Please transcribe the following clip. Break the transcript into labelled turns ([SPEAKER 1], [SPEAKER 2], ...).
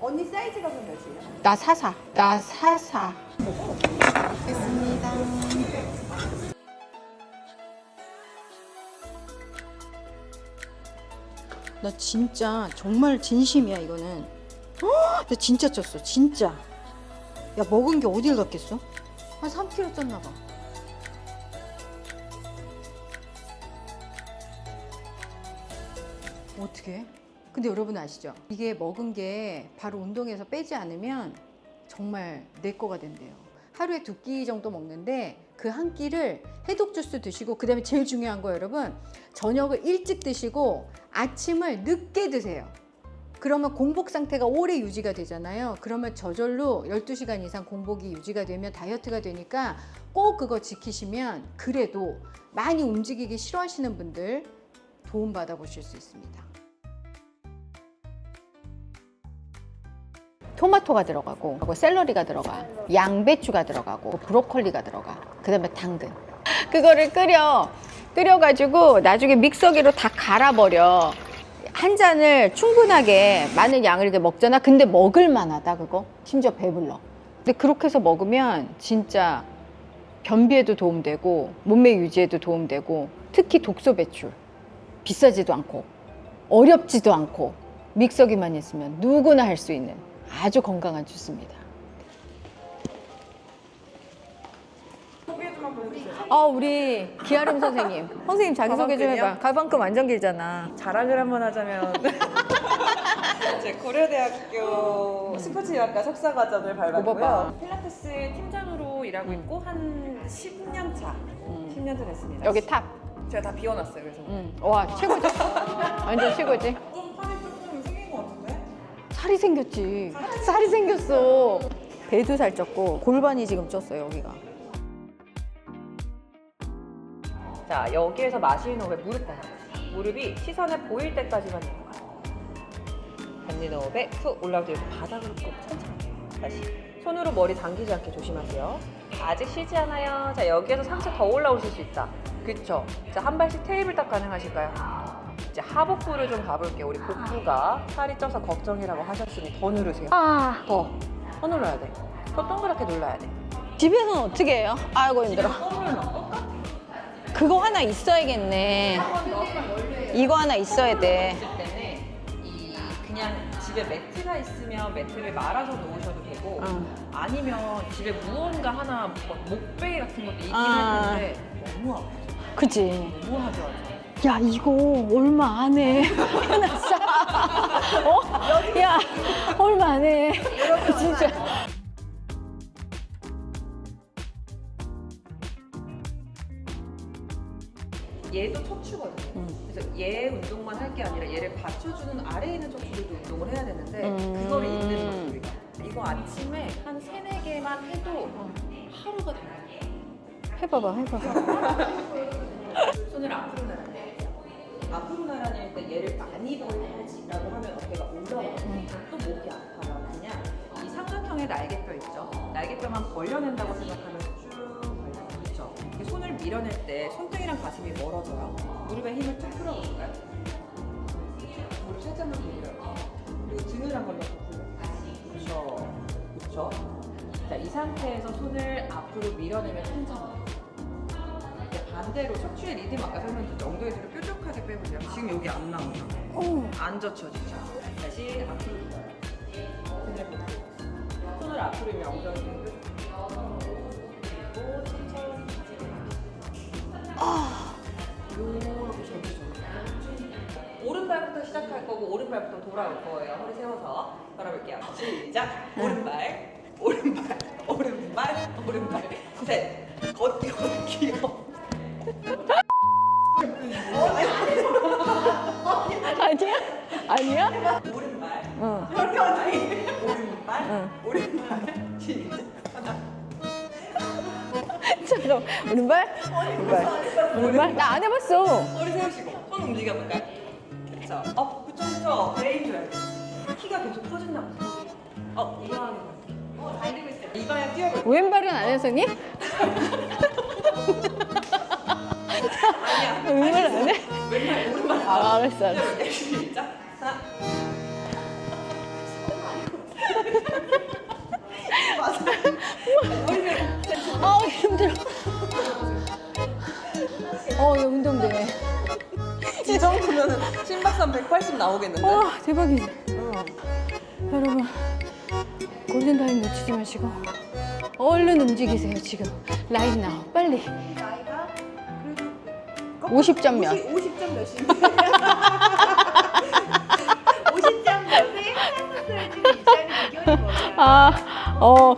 [SPEAKER 1] 언니 사이즈가 그럼 몇이에요?
[SPEAKER 2] 나 사사. 나 사사. 나 진짜 정말 진심이야 이거는. 어, 나 진짜 쪘어 진짜. 야 먹은 게 어딜 갔겠어? 한 3kg 쪘나 봐. 어떻게? 근데 여러분 아시죠? 이게 먹은 게 바로 운동해서 빼지 않으면 정말 내 거가 된대요. 하루에 두 끼 정도 먹는데 그 한 끼를 해독 주스 드시고 그다음에 제일 중요한 거 여러분 저녁을 일찍 드시고 아침을 늦게 드세요. 그러면 공복 상태가 오래 유지가 되잖아요. 그러면 저절로 12시간 이상 공복이 유지가 되면 다이어트가 되니까 꼭 그거 지키시면 그래도 많이 움직이기 싫어하시는 분들 도움 받아 보실 수 있습니다. 토마토가 들어가고 그리고 샐러리가 들어가 양배추가 들어가고 브로콜리가 들어가 그 다음에 당근. 그거를 끓여 끓여가지고 나중에 믹서기로 다 갈아버려. 한 잔을 충분하게 많은 양을 이렇게 먹잖아. 근데 먹을 만하다 그거? 심지어 배불러. 근데 그렇게 해서 먹으면 진짜 변비에도 도움되고 몸매 유지에도 도움되고 특히 독소 배출. 비싸지도 않고 어렵지도 않고 믹서기만 있으면 누구나 할 수 있는 아주 건강한 주스입니다. 어, 우리 기아름 선생님. 선생님 자기소개 좀 해봐. 가방끈 완전 길잖아.
[SPEAKER 1] 자랑을 한번 하자면 제 고려대학교 스포츠의학과 석사과정을
[SPEAKER 2] 뽑아봐.
[SPEAKER 1] 밟았고요. 필라테스 팀장으로 일하고 있고 한 10년 차, 10년 차 됐습니다.
[SPEAKER 2] 여기 탑.
[SPEAKER 1] 제가 다 비워놨어요. 그래서
[SPEAKER 2] 응. 와, 최고지. 완전 최고지. 살이 생겼지. 살이 생겼어. 배도 살 쪘고 골반이 지금 쪘어 여기가.
[SPEAKER 1] 자 여기에서 마시는 호흡에 무릎 봐 무릎이 시선에 보일 때까지만 있는 거야. 던지는 호흡에 툭 올라올 때 이렇게 바닥으로 꼭 천천히. 다시. 손으로 머리 당기지 않게 조심하세요. 아직 쉬지 않아요. 자 여기에서 상체 더 올라오실 수 있다. 그쵸? 자한 발씩 테이블 딱 가능하실까요 이제 하복부를 좀 가볼게요 우리 복부가 살이 쪄서 걱정이라고 하셨으니 더 누르세요
[SPEAKER 2] 아,
[SPEAKER 1] 더 더 눌러야 돼 더 동그랗게 눌러야 돼
[SPEAKER 2] 집에서는 어떻게 해요? 아이고 힘들어. 그거 하나 있어야겠네. 이거 하나 있어야 돼.
[SPEAKER 1] 그냥 집에 매트가 있으면 매트를 말아서 놓으셔도 되고
[SPEAKER 2] 어.
[SPEAKER 1] 아니면 집에 무언가 하나 뭐 목베개 같은 것도 있긴
[SPEAKER 2] 아.
[SPEAKER 1] 할 텐데 너무 아프죠.
[SPEAKER 2] 그치.
[SPEAKER 1] 너무 하죠.
[SPEAKER 2] 야 이거 얼마 안 해. 하나 싸. 어? 야 얼마 안 해. 진짜.
[SPEAKER 1] 얘도 척추거든요.
[SPEAKER 2] 음.
[SPEAKER 1] 그래서 얘 운동만 할 게 아니라 얘를 받쳐주는 아래에 있는 척추들도 운동을 해야 되는데
[SPEAKER 2] 음.
[SPEAKER 1] 그걸 잇는 거예요. 우리가. 이거 아침에 한 세네 개만 해도 하루가 달라요.
[SPEAKER 2] 해봐봐 해봐봐.
[SPEAKER 1] 손을 앞으로 앞으로 나란히 때 얘를 많이 벌려야지라고 하면 어깨가 올라와요. 또 목이 아파요. 그냥 이 삼각형의 날개뼈 있죠. 날개뼈만 벌려낸다고 생각하면 쭉 벌려요. 그렇죠. 손을 밀어낼 때 손등이랑 가슴이 멀어져요. 무릎에 힘을 쭉 풀어볼까요? 무릎 살짝만 더 밀어요. 그리고 등을 한번 더 풀어요. 그렇죠. 그렇죠. 자, 이 상태에서 손을 앞으로 밀어내면 천천히. 반대로 척추의 리듬 아까 설명드렸죠. 엉덩이 뒤로 뾰족하게 빼보세요. 지금 여기 안 나오죠?
[SPEAKER 2] 어.
[SPEAKER 1] 안 젖혀지죠? 다시 앞으로 밀어요. 손을 앞으로 밀면 엉덩이 뒤로 그리고 천천히 요렇게 접어줘요. 오른발부터 시작할 거고 오른발부터 돌아올 거예요. 허리 세워서 걸어볼게요. 시작. 오른발, 오른발,
[SPEAKER 2] 아니야?
[SPEAKER 1] 오른발.
[SPEAKER 2] 응.
[SPEAKER 1] 이렇게 하지. 오른발,
[SPEAKER 2] 응.
[SPEAKER 1] 오른발.
[SPEAKER 2] 잠깐 오른발? 오른발? 오른발? 나 안 해봤어.
[SPEAKER 1] 허리 세우시고 손 움직여볼까요? 자, 업, 그쵸, 그쵸. 레인 돼. 키가 계속 커진다. 어, 이 방향. 어, 잘 되고 있어요. 이 방향 뛰어볼게요.
[SPEAKER 2] 왼발은 안 해서 니?
[SPEAKER 1] 아니야.
[SPEAKER 2] 왼발 안 해?
[SPEAKER 1] 왼발, 오른발.
[SPEAKER 2] 아, 알았어, 알았어.
[SPEAKER 1] 시작.
[SPEAKER 3] 이 정도면 심박산 180 나오겠는데?
[SPEAKER 2] 와 대박이지. 여러분 골든타임 놓치지 마시고 얼른 움직이세요 지금 라인 나우 빨리.
[SPEAKER 3] 나이가
[SPEAKER 2] 50점 몇?
[SPEAKER 3] 50점 몇인데? 50점 몇에 했었어야지 이 자리 비결이 뭐야?
[SPEAKER 2] 아, 어.